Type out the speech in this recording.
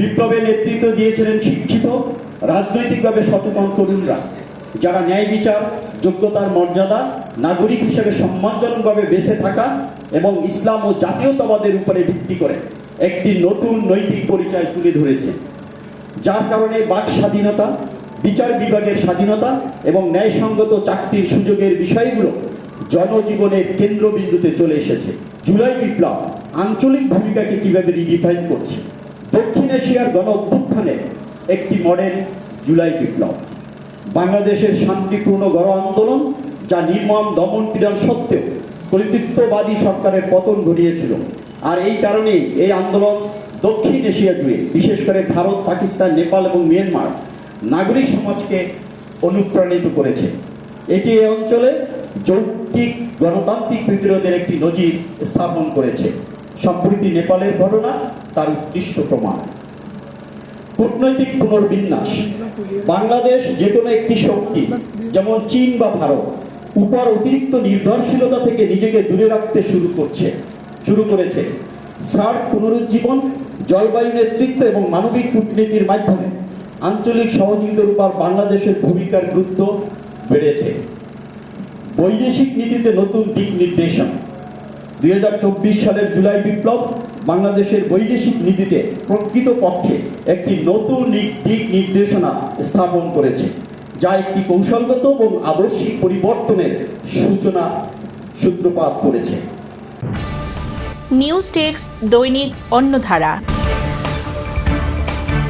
বিপ্লবের নেতৃত্ব দিয়েছিলেন শিক্ষিত, রাজনৈতিকভাবে সচেতন তরুণরা, যারা ন্যায় বিচার, যোগ্যতার মর্যাদা, নাগরিক হিসেবে সম্মানজনকভাবে বেঁচে থাকা এবং ইসলাম ও জাতীয়তাবাদের উপরে ভিত্তি করে একটি নতুন নৈতিক পরিচয় তুলে ধরেছে। যার কারণে বাক স্বাধীনতা, বিচার বিভাগের স্বাধীনতা এবং ন্যায়সঙ্গত চাকরির সুযোগের বিষয়গুলো জনজীবনের কেন্দ্রবিন্দুতে চলে এসেছে। জুলাই বিপ্লব আঞ্চলিক ভূমিকাকে কীভাবে রিডিফাইন করছে? দক্ষিণ এশিয়ার গণ অভ্যুত্থানের একটি মডেল জুলাই বিপ্লব। বাংলাদেশের শান্তিপূর্ণ গণ আন্দোলন যা নির্মম দমন পীড়ন সত্ত্বেও কর্তৃত্ববাদী সরকারের পতন ঘটিয়েছিল। আর এই কারণেই এই আন্দোলন দক্ষিণ এশিয়া জুড়ে, বিশেষ করে ভারত, পাকিস্তান, নেপাল এবং মিয়ানমার নাগরিক সমাজকে অনুপ্রাণিত করেছে। এটি এই অঞ্চলে যৌক্তিক গণতান্ত্রিক প্রতিরোধের একটি নজির স্থাপন করেছে। সম্প্রতি নেপালের ঘটনা, তার উৎকৃষ্ট প্রমাণ। কূটনৈতিক পুনর্বিন্যাস। বাংলাদেশ যে কোনো একটি শক্তি, যেমন চীন বা ভারত, উপর অতিরিক্ত নির্ভরশীলতা থেকে নিজেকে দূরে রাখতে শুরু করছে, শুরু করেছে। সার্ক পুনরুজ্জীবন, জলবায়ু নেতৃত্ব এবং মানবিক কূটনীতির মাধ্যমে আঞ্চলিক সহযোগিতার উপর বাংলাদেশের ভূমিকার গুরুত্ব বেড়েছে। বৈদেশিক নীতিতে নতুন দিক নির্দেশন। দুই সালের জুলাই বিপ্লব বাংলাদেশের বৈদেশিক নীতিতে প্রকৃত পক্ষে একটি নতুন দিক নির্দেশনা স্থাপন করেছে, যা একটি কৌশলগত এবং আবশ্যিক পরিবর্তনের সূচনা সূত্রপাত করেছে। নিউজ টেক্স দৈনিক অন্যধারা